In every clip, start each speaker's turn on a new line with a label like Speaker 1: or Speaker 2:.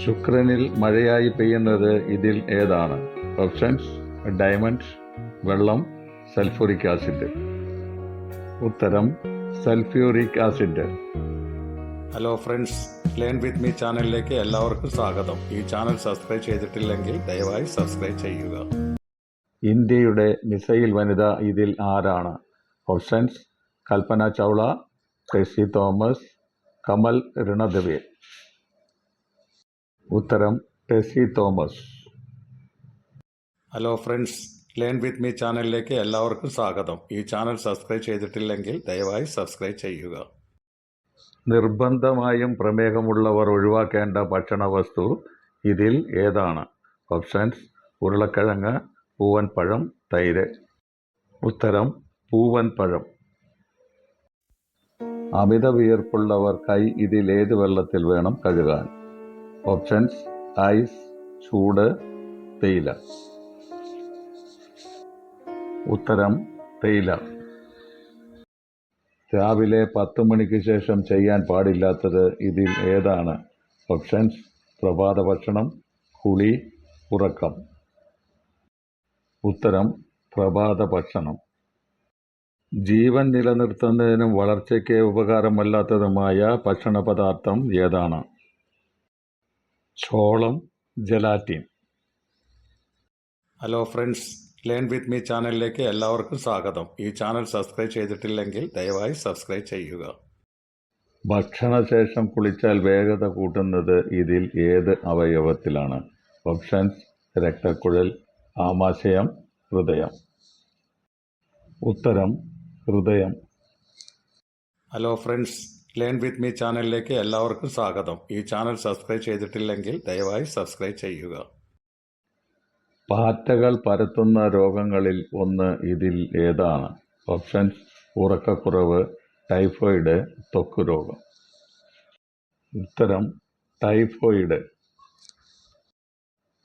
Speaker 1: ശുക്രനിൽ മഴയായി പെയ്യുന്നത് ഇതിൽ ഏതാണ്? ഓപ്ഷൻസ് ഡയമണ്ട് വെള്ളം സൾഫ്യൂറിക് ആസിഡ് ഉത്തരം sulphuric acid
Speaker 2: hello friends learn with me ചാനലിലേക്ക് എല്ലാവർക്കും സ്വാഗതം. ഈ ചാനൽ സബ്സ്ക്രൈബ് ചെയ്തിട്ടില്ലെങ്കിൽ ദയവായി സബ്സ്ക്രൈബ് ചെയ്യുക.
Speaker 1: ഇന്ത്യയുടെ മിസൈൽ വനിത ഇതിൽ ആരാണ്? ഓപ്ഷൻസ് കൽപ്പന ചൗള ടെസി തോമസ് കമൽ ഋണദവേ ഉത്തരം Tessy Thomas.
Speaker 2: Hello friends learn with me ചാനലിലേക്ക് എല്ലാവർക്കും സ്വാഗതം. ഈ ചാനൽ സബ്സ്ക്രൈബ് ചെയ്തിട്ടില്ലെങ്കിൽ ദയവായി സബ്സ്ക്രൈബ് ചെയ്യുക.
Speaker 1: നിർബന്ധമായും പ്രമേഹമുള്ളവർ ഒഴിവാക്കേണ്ട ഭക്ഷണ വസ്തു ഇതിൽ ഏതാണ്? ഓപ്ഷൻസ് ഉരുളക്കിഴങ്ങ് പൂവൻ പഴം തൈര്. ഉത്തരം പൂവൻ പഴം അമിത വിയർപ്പുള്ളവർക്കായി ഇതിൽ ഏത് വെള്ളത്തിൽ വേണം കഴുകാൻ? ഓപ്ഷൻസ് ഐസ് ചൂട് തേയില. ഉത്തരം തേയില. രാവിലെ പത്ത് മണിക്ക് ശേഷം ചെയ്യാൻ പാടില്ലാത്തത് ഇതിൽ ഏതാണ്? ഓപ്ഷൻസ് പ്രഭാത ഭക്ഷണം കുളി ഉറക്കം. ഉത്തരം പ്രഭാത ഭക്ഷണം. ജീവൻ നിലനിർത്തുന്നതിനും വളർച്ചയ്ക്ക് ഉപകാരമല്ലാത്തതുമായ ഭക്ഷണ പദാർത്ഥം ഏതാണ്? ചോളം gelatin.
Speaker 2: Hello friends learn with me ചാനലിലേക്ക് എല്ലാവർക്കും സ്വാഗതം. ഈ ചാനൽ സബ്സ്ക്രൈബ് ചെയ്തിട്ടില്ലെങ്കിൽ ദയവായി സബ്സ്ക്രൈബ് ചെയ്യുക.
Speaker 1: ഭക്ഷണശേഷം കുളിച്ചാൽ വേഗത കൂട്ടുന്നത് ഇതിൽ ഏത് അവയവത്തിലാണ്? ഓപ്ഷൻസ് രക്തക്കുഴൽ ആമാശയം ഹൃദയം. ഉത്തരം ഹൃദയം.
Speaker 2: Hello friends learn with me ചാനലിലേക്ക് എല്ലാവർക്കും സ്വാഗതം. ഈ ചാനൽ സബ്സ്ക്രൈബ് ചെയ്തിട്ടില്ലെങ്കിൽ ദയവായി സബ്സ്ക്രൈബ് ചെയ്യുക.
Speaker 1: പാറ്റകൾ പരത്തുന്ന രോഗങ്ങളിൽ ഒന്ന് ഇതിൽ ഏതാണ്? ഓപ്ഷൻസ് ഉറക്കക്കുറവ് ടൈഫോയിഡ് ത്വക്ക് രോഗം. ഉത്തരം ടൈഫോയിഡ്.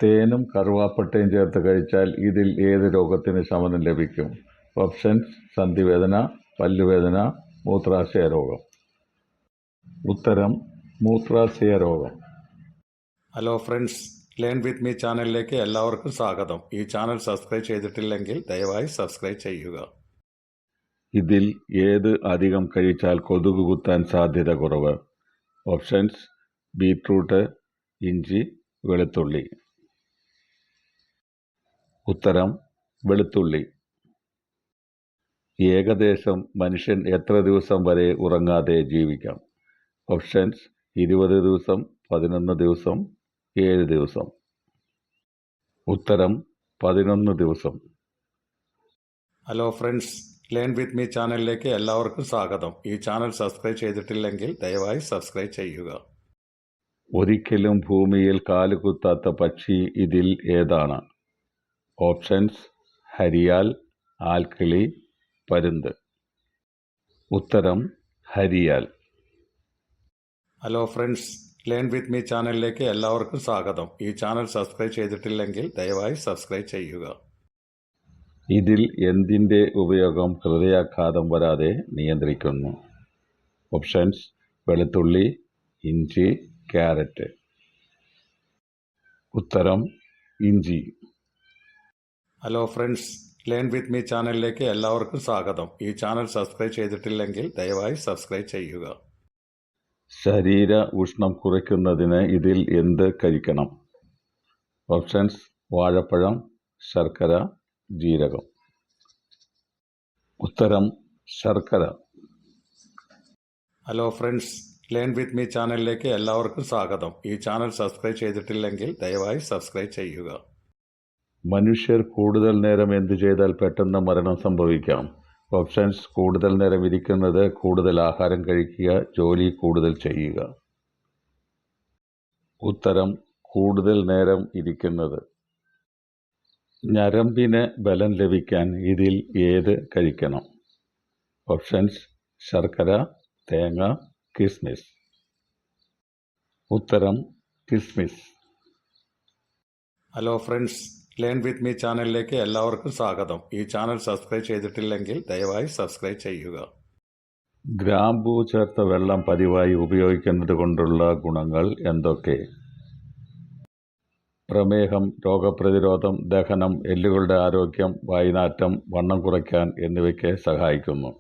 Speaker 1: തേനും കറുവാപ്പട്ടയും ചേർത്ത് കഴിച്ചാൽ ഇതിൽ ഏത് രോഗത്തിന് ശമനം ലഭിക്കും? ഓപ്ഷൻസ് സന്ധിവേദന പല്ലുവേദന മൂത്രാശയ രോഗം. ഉത്തരം മൂത്രാശയ രോഗം.
Speaker 2: Hello friends learn with me ചാനലിലേക്ക് എല്ലാവർക്കും സ്വാഗതം. ഈ ചാനൽ സബ്സ്ക്രൈബ് ചെയ്തിട്ടില്ലെങ്കിൽ ദയവായി സബ്സ്ക്രൈബ് ചെയ്യുക.
Speaker 1: ഇതിൽ ഏത് അധികം കഴിച്ചാൽ കൊതുക് കുത്താൻ സാധ്യത കുറവ്? ഓപ്ഷൻസ് ബീട്രൂട്ട് ഇഞ്ചി വെളുത്തുള്ളി. ഉത്തരം വെളുത്തുള്ളി. ഏകദേശം മനുഷ്യൻ എത്ര ദിവസം വരെ ഉറങ്ങാതെ ജീവിക്കാം? ഓപ്ഷൻസ് ഇരുപത് ദിവസം പതിനൊന്ന് ദിവസം ഏഴ് ദിവസം. ഉത്തരം പതിനൊന്ന് ദിവസം.
Speaker 2: Hello friends learn with me ചാനലിലേക്ക് എല്ലാവർക്കും സ്വാഗതം. ഈ ചാനൽ സബ്സ്ക്രൈബ് ചെയ്തിട്ടില്ലെങ്കിൽ ദയവായി സബ്സ്ക്രൈബ് ചെയ്യുക.
Speaker 1: ഒരിക്കലും ഭൂമിയിൽ കാലുകുത്താത്ത പക്ഷി ഇതിൽ ഏതാണ്? ഓപ്ഷൻസ് ഹരിയാൽ ആൽക്കിളി പരുന്ത്. ഉത്തരം ഹരിയാൽ.
Speaker 2: Hello friends learn with me ചാനലിലേക്ക് എല്ലാവർക്കും സ്വാഗതം. ഈ ചാനൽ സബ്സ്ക്രൈബ് ചെയ്തിട്ടില്ലെങ്കിൽ ദയവായി സബ്സ്ക്രൈബ് ചെയ്യുക.
Speaker 1: ഇതിൽ എന്തിന്റെ ഉപയോഗം ഹൃദയാഘാതം വരാതെ നിയന്ത്രിക്കുന്നു? ഓപ്ഷൻസ് വെളുത്തുള്ളി ഇഞ്ചി ക്യാരറ്റ് ഉത്തരം ഇഞ്ചി.
Speaker 2: Hello friends learn with me ചാനലിലേക്ക് എല്ലാവർക്കും സ്വാഗതം. ഈ ചാനൽ സബ്സ്ക്രൈബ് ചെയ്തിട്ടില്ലെങ്കിൽ ദയവായി സബ്സ്ക്രൈബ് ചെയ്യുക.
Speaker 1: ശരീര ഉഷ്ണം കുറയ്ക്കുന്നതിന് ഇതിൽ എന്ത് കഴിക്കണം? ഓപ്ഷൻസ് വാഴപ്പഴം ശർക്കര ജീരകം. ഉത്തരം ശർക്കര.
Speaker 2: Hello friends learn with me ചാനലിലേക്ക് എല്ലാവർക്കും സ്വാഗതം. ഈ ചാനൽ സബ്സ്ക്രൈബ് ചെയ്തിട്ടില്ലെങ്കിൽ ദയവായി സബ്സ്ക്രൈബ് ചെയ്യുക.
Speaker 1: മനുഷ്യർ കൂടുതൽ നേരം എന്തു ചെയ്താൽ പെട്ടെന്ന് മരണം സംഭവിക്കാം? ഓപ്ഷൻസ് കൂടുതൽ നേരം ഇരിക്കുന്നത് കൂടുതൽ ആഹാരം കഴിക്കുക ജോലി കൂടുതൽ ചെയ്യുക. ഉത്തരം കൂടുതൽ നേരം ഇരിക്കുന്നത്. ഞരമ്പിന് ബലം ലഭിക്കാൻ ഇതിൽ ഏത് കഴിക്കണം? ഓപ്ഷൻസ് ശർക്കര തേങ്ങ കിസ്മിസ്. ഉത്തരം കിസ്മിസ്.
Speaker 2: Hello friends learn with me ചാനലിലേക്ക് എല്ലാവർക്കും സ്വാഗതം. ഈ ചാനൽ സബ്സ്ക്രൈബ് ചെയ്തിട്ടില്ലെങ്കിൽ ദയവായി സബ്സ്ക്രൈബ് ചെയ്യുക.
Speaker 1: ഗ്രാമ്പൂ ചേർത്ത വെള്ളം പതിവായി ഉപയോഗിക്കുന്നത് കൊണ്ടുള്ള ഗുണങ്ങൾ എന്തൊക്കെ? പ്രമേഹം രോഗപ്രതിരോധം ദഹനം എല്ലുകളുടെ ആരോഗ്യം വായനാറ്റം വണ്ണം കുറയ്ക്കാൻ എന്നിവയ്ക്ക് സഹായിക്കുന്നു.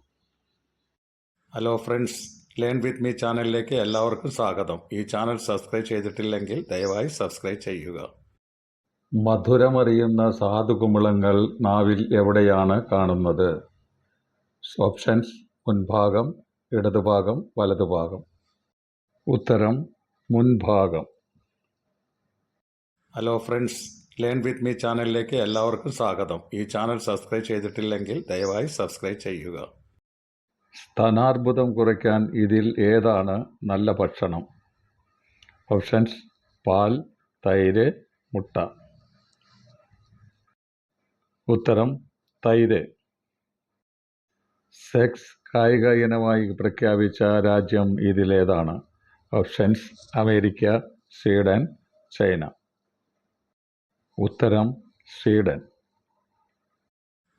Speaker 2: Hello friends learn with me ചാനലിലേക്ക് എല്ലാവർക്കും സ്വാഗതം. ഈ ചാനൽ സബ്സ്ക്രൈബ് ചെയ്തിട്ടില്ലെങ്കിൽ ദയവായി സബ്സ്ക്രൈബ് ചെയ്യുക.
Speaker 1: മധുരമറിയുന്ന സാധുകുമിളങ്ങൾ നാവിൽ എവിടെയാണ് കാണുന്നത്? ഓപ്ഷൻസ് മുൻഭാഗം ഇടതുഭാഗം വലതുഭാഗം. ഉത്തരം മുൻഭാഗം.
Speaker 2: Hello friends learn with me ചാനലിലേക്ക് എല്ലാവർക്കും സ്വാഗതം. ഈ ചാനൽ സബ്സ്ക്രൈബ് ചെയ്തിട്ടില്ലെങ്കിൽ ദയവായി സബ്സ്ക്രൈബ് ചെയ്യുക.
Speaker 1: സ്ഥാനാർബുദം കുറയ്ക്കാൻ ഇതിൽ ഏതാണ് നല്ല ഭക്ഷണം? ഓപ്ഷൻസ് പാൽ തൈര് മുട്ട. ഉത്തരം തൈര്. സെക്സ് കായിക ഇനമായി പ്രഖ്യാപിച്ച രാജ്യം ഇതിലേതാണ്. Options America Sweden China. ഉത്തരം Sweden.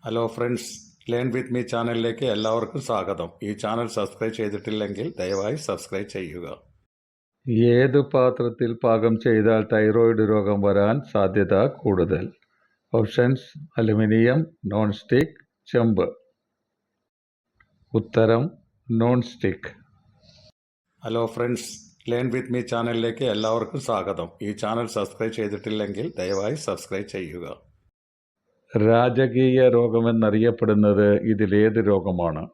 Speaker 2: Hello friends learn with me ചാനലിലേക്ക് എല്ലാവർക്കും സ്വാഗതം. ഈ ചാനൽ സബ്സ്ക്രൈബ് ചെയ്തിട്ടില്ലെങ്കിൽ ദയവായി സബ്സ്ക്രൈബ് ചെയ്യുക.
Speaker 1: ഏത് പാത്രത്തിൽ പാകം ചെയ്താൽ തൈറോയിഡ് രോഗം വരാൻ സാധ്യത കൂടുതൽ? ഓപ്ഷൻസ് അലുമിനിയം നോൺ സ്റ്റിക്ക് ചെമ്പ്. ഉത്തരം non stick
Speaker 2: hello friends learn with me ചാനലിലേക്ക് എല്ലാവർക്കും സ്വാഗതം. ഈ ചാനൽ സബ്സ്ക്രൈബ് ചെയ്തിട്ടില്ലെങ്കിൽ ദയവായി സബ്സ്ക്രൈബ് ചെയ്യുക.
Speaker 1: രാജകീയ രോഗമെന്നറിയപ്പെടുന്നത് ഇതിലേത് രോഗമാണ്?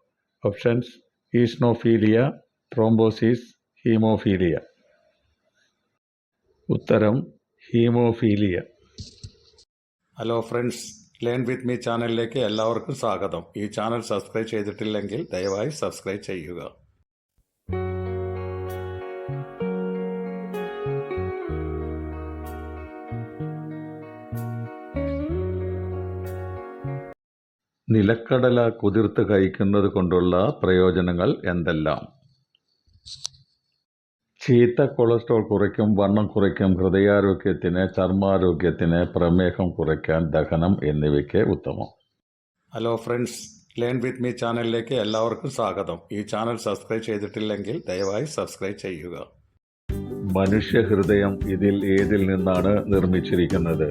Speaker 1: Options eosinophilia thrombosis haemophilia. ഉത്തരം haemophilia.
Speaker 2: Hello friends learn with me ചാനലിലേക്ക് എല്ലാവർക്കും സ്വാഗതം. ഈ ചാനൽ സബ്സ്ക്രൈബ് ചെയ്തിട്ടില്ലെങ്കിൽ ദയവായി സബ്സ്ക്രൈബ് ചെയ്യുക.
Speaker 1: നിലക്കടല കുതിർത്ത് കഴിക്കുന്നത് കൊണ്ടുള്ള പ്രയോജനങ്ങൾ എന്തെല്ലാം? ചീത്ത കൊളസ്ട്രോൾ കുറയ്ക്കും വണ്ണം കുറയ്ക്കും ഹൃദയാരോഗ്യത്തിന് ചർമ്മാരോഗ്യത്തിന് പ്രമേഹം കുറയ്ക്കാൻ ദഹനം എന്നിവയ്ക്ക് ഉത്തമം.
Speaker 2: Hello friends learn with me ചാനലിലേക്ക് എല്ലാവർക്കും സ്വാഗതം. ഈ ചാനൽ സബ്സ്ക്രൈബ് ചെയ്തിട്ടില്ലെങ്കിൽ ദയവായി സബ്സ്ക്രൈബ് ചെയ്യുക.
Speaker 1: മനുഷ്യ ഹൃദയം ഇതിൽ ഏതിൽ നിന്നാണ് നിർമ്മിച്ചിരിക്കുന്നത്?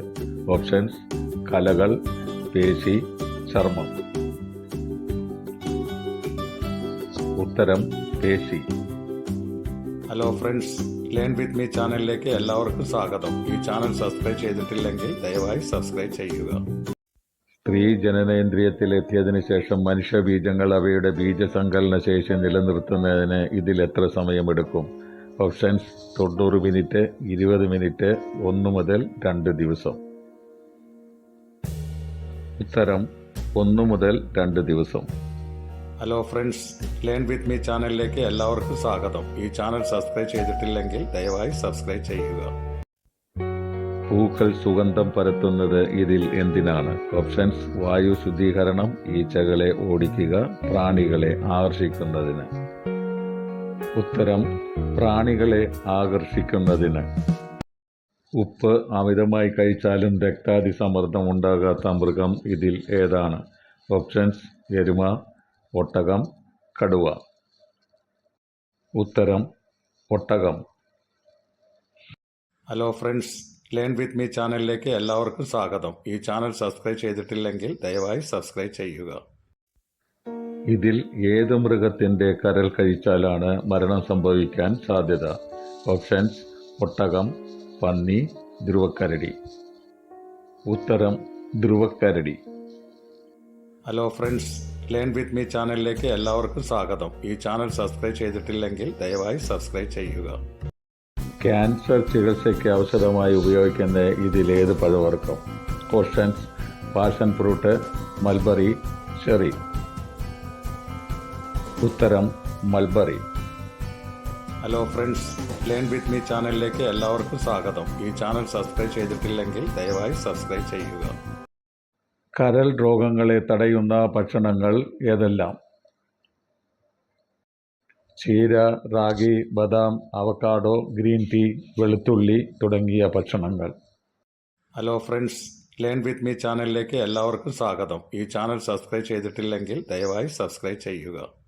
Speaker 1: ഓപ്ഷൻസ് കലകൾ പേശി ചർമ്മം. ഉത്തരം പേശി.
Speaker 2: Hello friends learn with me ചാനലിലേക്ക് എല്ലാവർക്കും സ്വാഗതം. ഈ ചാനൽ സബ്സ്ക്രൈബ് ചെയ്തിട്ടില്ലെങ്കിൽ ദയവായി സബ്സ്ക്രൈബ് ചെയ്യുക.
Speaker 1: സ്ത്രീ ജനനേന്ദ്രിയത്തിൽ എത്തിയതിനു ശേഷം മനുഷ്യബീജങ്ങൾ അവയുടെ ബീജസങ്കലന ശേഷി നിലനിർത്തുന്നതിന് ഇതിൽ എത്ര സമയമെടുക്കും? ഓപ്ഷൻസ് തൊണ്ണൂറ് മിനിറ്റ് ഇരുപത് മിനിറ്റ് ഒന്ന് മുതൽ രണ്ട് ദിവസം. ഉത്തരം ഒന്ന് മുതൽ രണ്ട് ദിവസം.
Speaker 2: Hello friends learn with me ചാനലിലേക്ക് എല്ലാവർക്കും സ്വാഗതം. ഈ ചാനൽ സബ്സ്ക്രൈബ് ചെയ്തിട്ടില്ലെങ്കിൽ ദയവായി സബ്സ്ക്രൈബ് ചെയ്യുക.
Speaker 1: പൂക്കൾ സുഗന്ധം പരത്തുന്നത് ഇതിൽ എന്തിനാണ്? ഓപ്ഷൻസ് വായു ശുദ്ധീകരണം ഈച്ചകളെ ഓടിക്കുക പ്രാണികളെ ആകർഷിക്കുന്നതിന്. ഉത്തരം പ്രാണികളെ ആകർഷിക്കുന്നതിന്. ഉപ്പ് അമിതമായി കഴിച്ചാലും രക്താതി സമ്മർദ്ദം ഉണ്ടാകാത്ത മൃഗം ഇതിൽ ഏതാണ്? ഓപ്ഷൻസ് എരുമ ഒട്ടകം കടുവ. ഉത്തരം ഒട്ടകം.
Speaker 2: Hello friends learn with me ചാനലിലേക്ക് എല്ലാവർക്കും സ്വാഗതം. ഈ ചാനൽ സബ്സ്ക്രൈബ് ചെയ്തിട്ടില്ലെങ്കിൽ ദയവായി സബ്സ്ക്രൈബ് ചെയ്യുക.
Speaker 1: ഇതിൽ ഏത് മൃഗത്തിന്റെ കരൽ കഴിച്ചാലാണ് മരണം സംഭവിക്കാൻ സാധ്യത? ഓപ്ഷൻസ് ഒട്ടകം പന്നി ധ്രുവക്കരടി. ഉത്തരം ധ്രുവക്കരടി.
Speaker 2: Hello friends learn with me ചാനലിലേക്ക് എല്ലാവർക്കും സ്വാഗതം. ഈ ചാനൽ സബ്സ്ക്രൈബ് ചെയ്തിട്ടില്ലെങ്കിൽ ദയവായി സബ്സ്ക്രൈബ് ചെയ്യുക.
Speaker 1: ക്യാൻസർ ചികിത്സയ്ക്ക് ഔഷധമായി ഉപയോഗിക്കുന്ന ഇതിലേത് പഴവർക്കം questions passion fruit mulberry cherry ഉത്തരം mulberry
Speaker 2: hello friends learn with me ചാനലിലേക്ക് എല്ലാവർക്കും സ്വാഗതം. ഈ ചാനൽ സബ്സ്ക്രൈബ് ചെയ്തിട്ടില്ലെങ്കിൽ ദയവായി സബ്സ്ക്രൈബ് ചെയ്യുക.
Speaker 1: കരൾ രോഗങ്ങളെ തടയുന്ന ഭക്ഷണങ്ങൾ ഏതെല്ലാം? ചീര റാഗി ബദാം അവക്കാഡോ ഗ്രീൻ ടീ വെളുത്തുള്ളി തുടങ്ങിയ ഭക്ഷണങ്ങൾ.
Speaker 2: Hello friends learn with me ചാനലിലേക്ക് എല്ലാവർക്കും സ്വാഗതം. ഈ ചാനൽ സബ്സ്ക്രൈബ് ചെയ്തിട്ടില്ലെങ്കിൽ ദയവായി സബ്സ്ക്രൈബ് ചെയ്യുക.